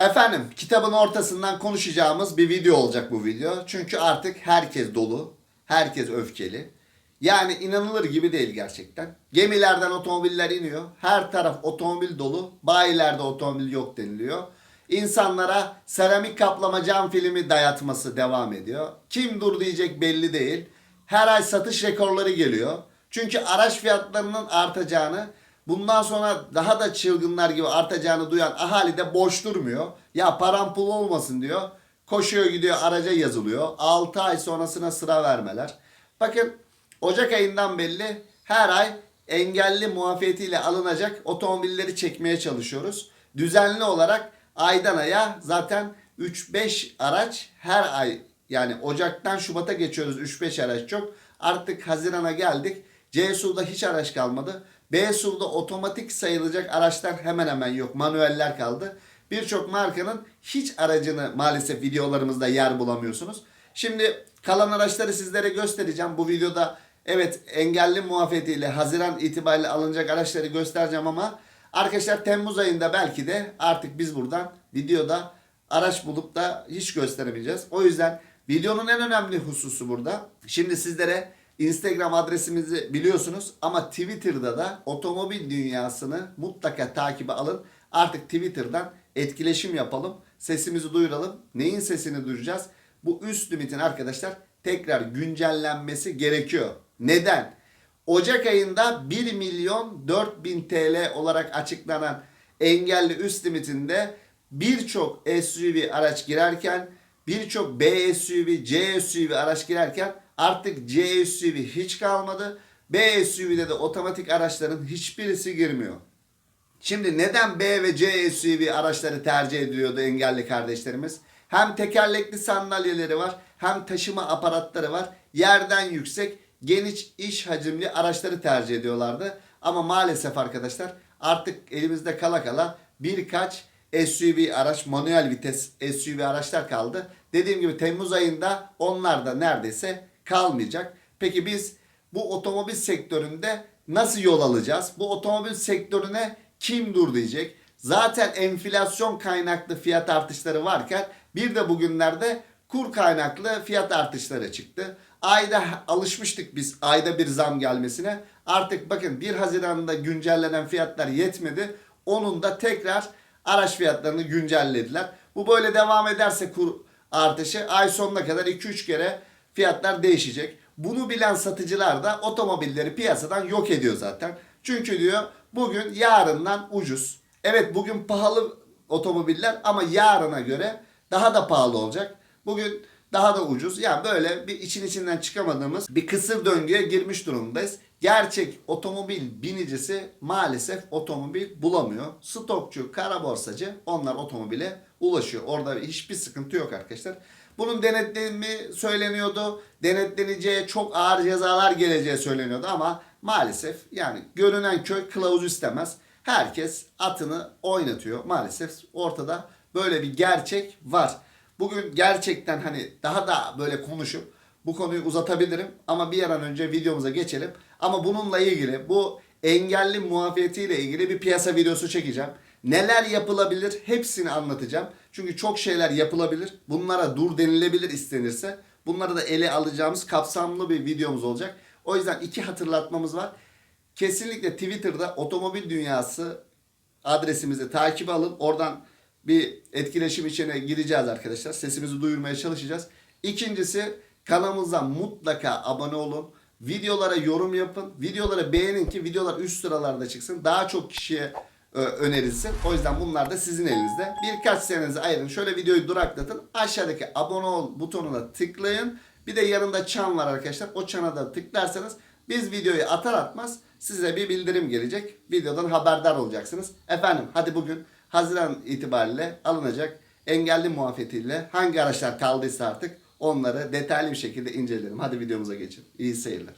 Efendim kitabın ortasından konuşacağımız bir video olacak bu video. Çünkü artık herkes dolu. Herkes öfkeli. Yani inanılır gibi değil gerçekten. Gemilerden otomobiller iniyor. Her taraf otomobil dolu. Bayilerde otomobil yok deniliyor. İnsanlara seramik kaplama cam filmi dayatması devam ediyor. Kim dur diyecek belli değil. Her ay satış rekorları geliyor. Çünkü araç fiyatlarının artacağını bundan sonra daha da çılgınlar gibi artacağını duyan ahali de boş durmuyor. Ya param pul olmasın diyor. Koşuyor gidiyor araca yazılıyor. 6 ay sonrasına sıra vermeler. Bakın Ocak ayından belli her ay engelli muafiyetiyle alınacak otomobilleri çekmeye çalışıyoruz. Düzenli olarak aydan aya zaten 3-5 araç her ay yani Ocak'tan Şubat'a geçiyoruz 3-5 araç çok. Artık Haziran'a geldik. CSU'da hiç araç kalmadı. BSU'da otomatik sayılacak araçlar hemen hemen yok. Manueller kaldı. Birçok markanın hiç aracını maalesef videolarımızda yer bulamıyorsunuz. Şimdi kalan araçları sizlere göstereceğim. Bu videoda evet engelli muafiyetiyle Haziran itibariyle alınacak araçları göstereceğim ama arkadaşlar Temmuz ayında belki de artık biz buradan videoda araç bulup da hiç gösteremeyeceğiz. O yüzden videonun en önemli hususu burada. Şimdi sizlere Instagram adresimizi biliyorsunuz ama Twitter'da da otomobil dünyasını mutlaka takibe alın. Artık Twitter'dan etkileşim yapalım. Sesimizi duyuralım. Neyin sesini duyuracağız? Bu üst limitin arkadaşlar tekrar güncellenmesi gerekiyor. Neden? Ocak ayında 1 milyon 4 bin TL olarak açıklanan engelli üst limitinde birçok SUV araç girerken birçok B SUV, C SUV araç girerken artık C SUV hiç kalmadı. B SUV'de de otomatik araçların hiçbirisi girmiyor. Şimdi neden B ve C SUV araçları tercih ediliyordu engelli kardeşlerimiz? Hem tekerlekli sandalyeleri var hem taşıma aparatları var. Yerden yüksek geniş iş hacimli araçları tercih ediyorlardı. Ama maalesef arkadaşlar artık elimizde kala kala birkaç SUV araç, manuel vites SUV araçlar kaldı. Dediğim gibi Temmuz ayında onlar da neredeyse kalmayacak. Peki biz bu otomobil sektöründe nasıl yol alacağız? Bu otomobil sektörüne kim dur diyecek? Zaten enflasyon kaynaklı fiyat artışları varken bir de bugünlerde kur kaynaklı fiyat artışları çıktı. Ayda alışmıştık biz ayda bir zam gelmesine. Artık bakın 1 Haziran'da güncellenen fiyatlar yetmedi. Onun da tekrar araç fiyatlarını güncellediler. Bu böyle devam ederse kur artışı ay sonuna kadar 2-3 kere fiyatlar değişecek. Bunu bilen satıcılar da otomobilleri piyasadan yok ediyor zaten. Çünkü diyor bugün yarından ucuz. Evet bugün pahalı otomobiller ama yarına göre daha da pahalı olacak. Bugün daha da ucuz. Yani böyle bir için içinden çıkamadığımız bir kısır döngüye girmiş durumdayız. Gerçek otomobil binicisi maalesef otomobil bulamıyor. Stokçu, kara borsacı onlar otomobile ulaşıyor. Orada hiçbir sıkıntı yok arkadaşlar. Bunun denetlemi söyleniyordu. Denetleneceği çok ağır cezalar geleceği söyleniyordu ama maalesef yani görünen köy kılavuz istemez. Herkes atını oynatıyor. Maalesef ortada böyle bir gerçek var. Bugün gerçekten hani daha da böyle konuşup bu konuyu uzatabilirim ama bir an önce videomuza geçelim. Ama bununla ilgili bu engelli muafiyetiyle ilgili bir piyasa videosu çekeceğim. Neler yapılabilir hepsini anlatacağım. Çünkü çok şeyler yapılabilir. Bunlara dur denilebilir istenirse. Bunları da ele alacağımız kapsamlı bir videomuz olacak. O yüzden iki hatırlatmamız var. Kesinlikle Twitter'da otomobil dünyası adresimizi takip alın. Oradan bir etkileşim içine gireceğiz arkadaşlar. Sesimizi duyurmaya çalışacağız. İkincisi kanalımıza mutlaka abone olun. Videolara yorum yapın. Videoları beğenin ki videolar üst sıralarda çıksın. Daha çok kişiye e, önerilsin. O yüzden bunlar da sizin elinizde. Birkaç senenizi ayırın. Şöyle videoyu duraklatın. Aşağıdaki abone ol butonuna tıklayın. Bir de yanında çan var arkadaşlar. O çana da tıklarsanız biz videoyu atar atmaz size bir bildirim gelecek. Videodan haberdar olacaksınız. Efendim hadi bugün Haziran itibariyle alınacak engelli muafiyetiyle hangi araçlar kaldıysa artık onları detaylı bir şekilde inceleyelim. Hadi videomuza geçelim. İyi seyirler.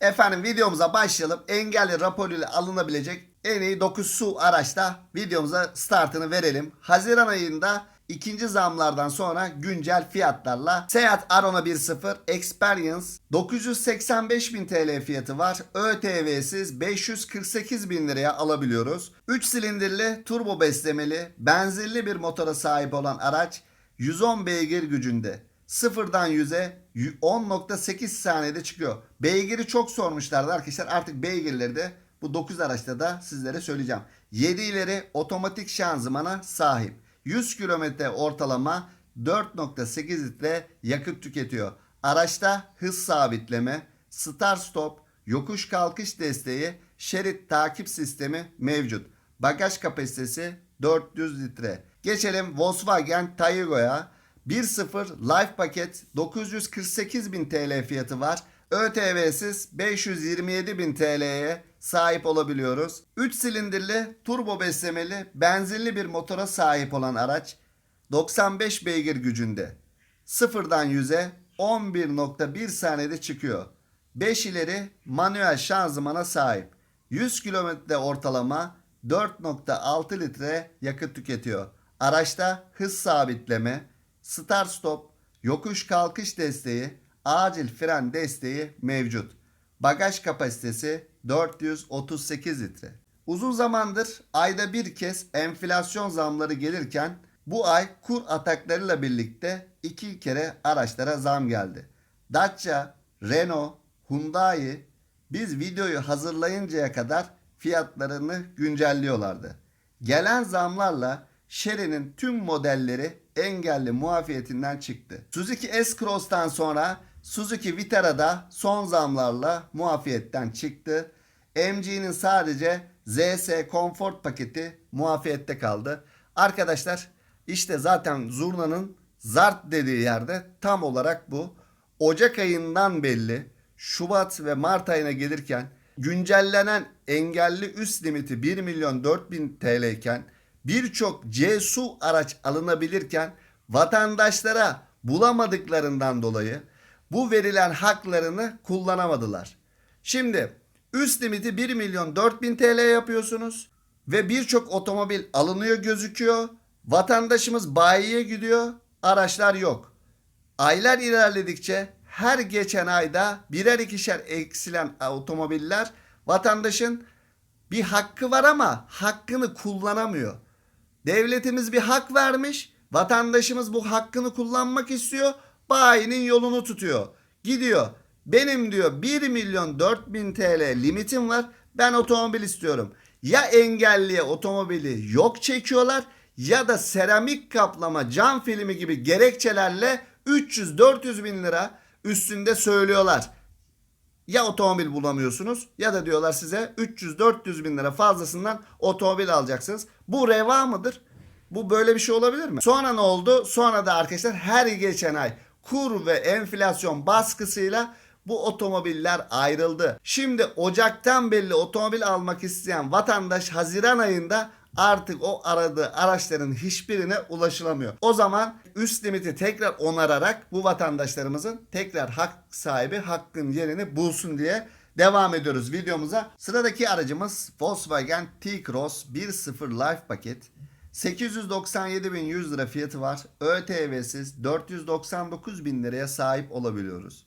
Efendim videomuza başlayalım. Engelli raporuyla alınabilecek en iyi 9 su araçta videomuza startını verelim. Haziran ayında İkinci zamlardan sonra güncel fiyatlarla Seat Arona 1.0 Experience 985 bin TL fiyatı var. ÖTV'siz 548 bin liraya alabiliyoruz. 3 silindirli turbo beslemeli benzinli bir motora sahip olan araç 110 beygir gücünde. Sıfırdan 100'e 10.8 saniyede çıkıyor. Beygiri çok sormuşlardı arkadaşlar. Artık beygirleri de bu 9 araçta da sizlere söyleyeceğim. 7 ileri otomatik şanzımana sahip. 100 kilometre ortalama 4.8 litre yakıt tüketiyor. Araçta hız sabitleme, start stop, yokuş kalkış desteği, şerit takip sistemi mevcut. Bagaj kapasitesi 400 litre. Geçelim Volkswagen Taygo'ya. 1.0 Life paket 948 bin TL fiyatı var. ÖTV'siz 527 bin TL'ye sahip olabiliyoruz. 3 silindirli turbo beslemeli benzinli bir motora sahip olan araç 95 beygir gücünde. Sıfırdan 100'e 11.1 saniyede çıkıyor. 5 ileri manuel şanzımana sahip. 100 kilometre ortalama 4.6 litre yakıt tüketiyor. Araçta hız sabitleme, start stop, yokuş kalkış desteği, acil fren desteği mevcut. Bagaj kapasitesi 438 litre. Uzun zamandır ayda bir kez enflasyon zamları gelirken bu ay kur ataklarıyla birlikte iki kere araçlara zam geldi. Dacia, Renault, Hyundai biz videoyu hazırlayıncaya kadar fiyatlarını güncelliyorlardı. Gelen zamlarla Chery'nin tüm modelleri engelli muafiyetinden çıktı. Suzuki S-Cross'tan sonra Suzuki Vitara da son zamlarla muafiyetten çıktı. MG'nin sadece ZS Comfort paketi muafiyette kaldı. Arkadaşlar işte zaten zurnanın zart dediği yerde tam olarak bu. Ocak ayından belli Şubat ve Mart ayına gelirken güncellenen engelli üst limiti 1 milyon 4 bin TL iken birçok CSU araç alınabilirken vatandaşlara bulamadıklarından dolayı bu verilen haklarını kullanamadılar. Şimdi üst limiti 1 milyon 4 bin TL yapıyorsunuz ve birçok otomobil alınıyor gözüküyor. Vatandaşımız bayiye gidiyor, araçlar yok. Aylar ilerledikçe her geçen ayda birer ikişer eksilen otomobiller vatandaşın bir hakkı var ama hakkını kullanamıyor. Devletimiz bir hak vermiş. Vatandaşımız bu hakkını kullanmak istiyor. Bayinin yolunu tutuyor. Gidiyor. Benim diyor 1 milyon 4 bin TL limitim var. Ben otomobil istiyorum. Ya engelliye otomobili yok çekiyorlar ya da seramik kaplama cam filmi gibi gerekçelerle 300-400 bin lira üstünde söylüyorlar. Ya otomobil bulamıyorsunuz ya da diyorlar size 300-400 bin lira fazlasından otomobil alacaksınız. Bu reva mıdır? Bu böyle bir şey olabilir mi? Sonra ne oldu? Sonra da arkadaşlar her geçen ay kur ve enflasyon baskısıyla bu otomobiller ayrıldı. Şimdi Ocak'tan belli otomobil almak isteyen vatandaş Haziran ayında artık o aradığı araçların hiçbirine ulaşılamıyor. O zaman üst limiti tekrar onararak bu vatandaşlarımızın tekrar hak sahibi hakkın yerini bulsun diye devam ediyoruz videomuza. Sıradaki aracımız Volkswagen T-Cross 1.0 Life paket. 897.100 lira fiyatı var. ÖTV'siz 499 bin liraya sahip olabiliyoruz.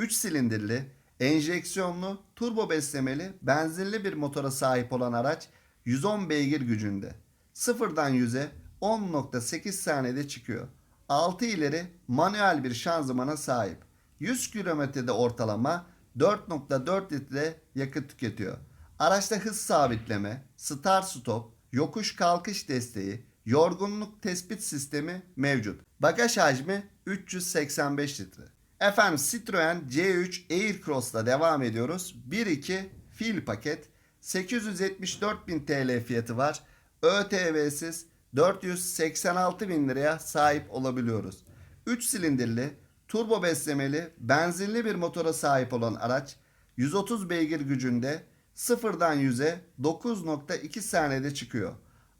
3 silindirli, enjeksiyonlu, turbo beslemeli, benzinli bir motora sahip olan araç 110 beygir gücünde. Sıfırdan 100'e 10.8 saniyede çıkıyor. 6 ileri manuel bir şanzımana sahip. 100 kilometrede ortalama 4.4 litre yakıt tüketiyor. Araçta hız sabitleme, start stop, yokuş kalkış desteği, yorgunluk tespit sistemi mevcut. Bagaj hacmi 385 litre. Efendim Citroen C3 Aircross'la devam ediyoruz. 1.2 fil paket 874 bin TL fiyatı var. ÖTV'siz 486 bin liraya sahip olabiliyoruz. 3 silindirli, turbo beslemeli, benzinli bir motora sahip olan araç 130 beygir gücünde sıfırdan 100'e 9.2 saniyede çıkıyor.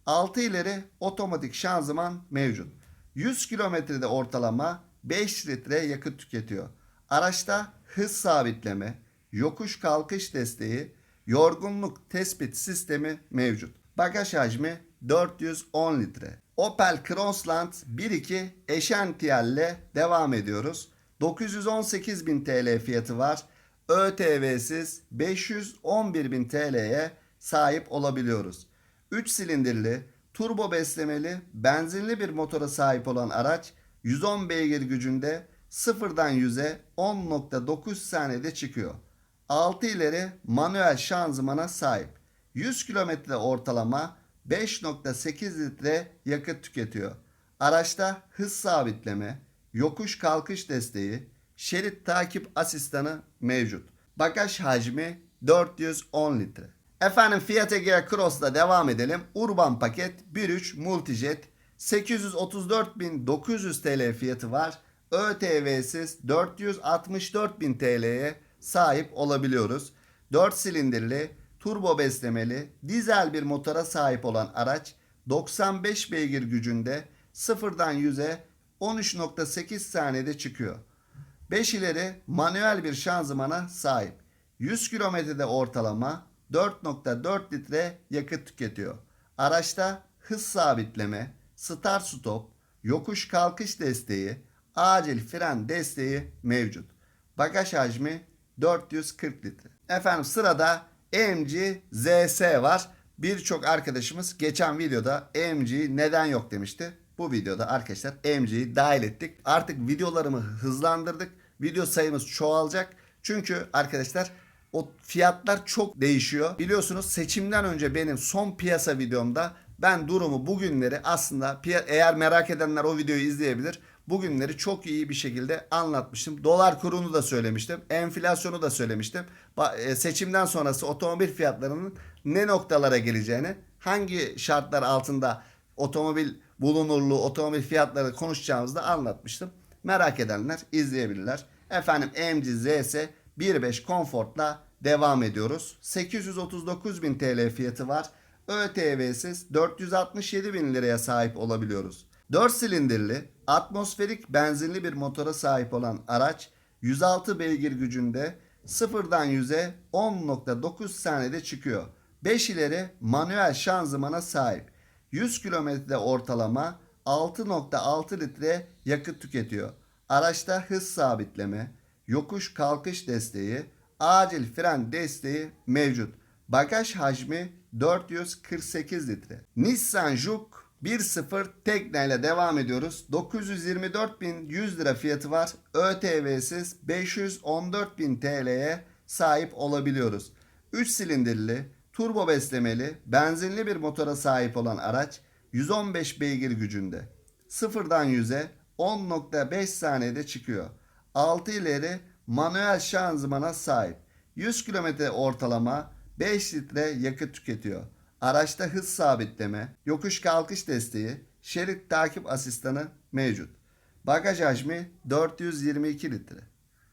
6 ileri otomatik şanzıman mevcut. 100 kilometrede ortalama 5 litre yakıt tüketiyor. Araçta hız sabitleme, yokuş kalkış desteği, yorgunluk tespit sistemi mevcut. Bagaj hacmi 410 litre. Opel Crossland 1.2 Eşentiyel ile devam ediyoruz. 918.000 TL fiyatı var. ÖTV'siz 511.000 TL'ye sahip olabiliyoruz. 3 silindirli, turbo beslemeli, benzinli bir motora sahip olan araç 110 beygir gücünde sıfırdan 100'e 10.9 saniyede çıkıyor. 6 ileri manuel şanzımana sahip. 100 kilometre ortalama 5.8 litre yakıt tüketiyor. Araçta hız sabitleme, yokuş kalkış desteği, şerit takip asistanı mevcut. Bagaj hacmi 410 litre. Efendim Fiat Egea Cross'la devam edelim. Urban paket 1.3 Multijet 834.900 TL fiyatı var. ÖTV'siz 464.000 TL'ye sahip olabiliyoruz. 4 silindirli, turbo beslemeli, dizel bir motora sahip olan araç 95 beygir gücünde sıfırdan 100'e 13.8 saniyede çıkıyor. 5 ileri manuel bir şanzımana sahip. 100 kilometrede ortalama 4.4 litre yakıt tüketiyor. Araçta hız sabitleme, start stop, yokuş kalkış desteği, acil fren desteği mevcut. Bagaj hacmi 440 litre. Efendim sırada AMG ZS var. Birçok arkadaşımız geçen videoda AMG neden yok demişti. Bu videoda arkadaşlar AMG'yi dahil ettik. Artık videolarımı hızlandırdık. Video sayımız çoğalacak. Çünkü arkadaşlar o fiyatlar çok değişiyor. Biliyorsunuz seçimden önce benim son piyasa videomda ben durumu bugünleri aslında eğer merak edenler o videoyu izleyebilir. Bugünleri çok iyi bir şekilde anlatmıştım. Dolar kurunu da söylemiştim. Enflasyonu da söylemiştim. E, Seçimden sonrası otomobil fiyatlarının ne noktalara geleceğini, hangi şartlar altında otomobil bulunurluğu, otomobil fiyatları konuşacağımızda anlatmıştım. Merak edenler izleyebilirler. Efendim AMG ZS 1.5 Comfort'la devam ediyoruz. 839.000 TL fiyatı var. ÖTV'siz 467.000 liraya sahip olabiliyoruz. 4 silindirli, atmosferik benzinli bir motora sahip olan araç 106 beygir gücünde sıfırdan 100'e 10.9 saniyede çıkıyor. 5 ileri manuel şanzımana sahip. 100 kilometrede ortalama 6.6 litre yakıt tüketiyor. Araçta hız sabitleme, yokuş kalkış desteği, acil fren desteği mevcut. Bagaj hacmi 448 litre. Nissan Juke 1.0 tekneyle devam ediyoruz. 924.100 lira fiyatı var. ÖTV'siz 514.000 TL'ye sahip olabiliyoruz. 3 silindirli, turbo beslemeli, benzinli bir motora sahip olan araç 115 beygir gücünde. Sıfırdan 100'e 10.5 saniyede çıkıyor. 6 ileri manuel şanzımana sahip. 100 kilometre ortalama 5 litre yakıt tüketiyor. Araçta hız sabitleme, yokuş kalkış desteği, şerit takip asistanı mevcut. Bagaj hacmi 422 litre.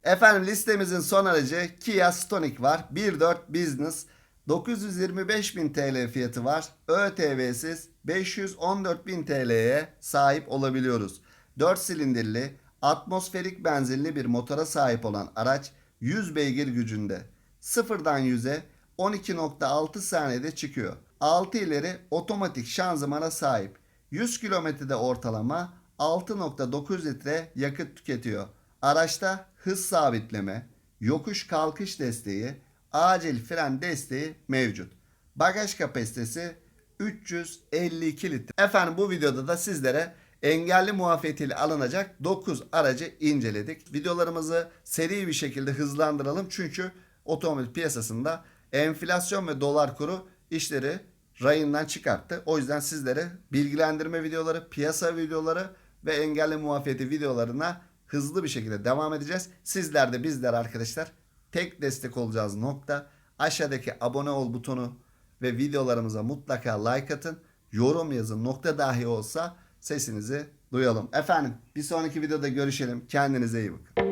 Efendim listemizin son aracı Kia Stonic var. 1.4 Business 925.000 TL fiyatı var. ÖTV'siz 514.000 TL'ye sahip olabiliyoruz. 4 silindirli, atmosferik benzinli bir motora sahip olan araç 100 beygir gücünde. Sıfırdan 100'e 12.6 saniyede çıkıyor. 6 ileri otomatik şanzımana sahip. 100 kilometrede ortalama 6.9 litre yakıt tüketiyor. Araçta hız sabitleme, yokuş kalkış desteği, acil fren desteği mevcut. Bagaj kapasitesi 352 litre. Efendim bu videoda da sizlere engelli muafiyetiyle alınacak 9 aracı inceledik. Videolarımızı seri bir şekilde hızlandıralım çünkü otomobil piyasasında enflasyon ve dolar kuru işleri rayından çıkarttı. O yüzden sizlere bilgilendirme videoları, piyasa videoları ve engelli muafiyeti videolarına hızlı bir şekilde devam edeceğiz. Sizler de bizler arkadaşlar tek destek olacağız nokta aşağıdaki abone ol butonu ve videolarımıza mutlaka like atın. Yorum yazın nokta dahi olsa sesinizi duyalım. Efendim bir sonraki videoda görüşelim. Kendinize iyi bakın.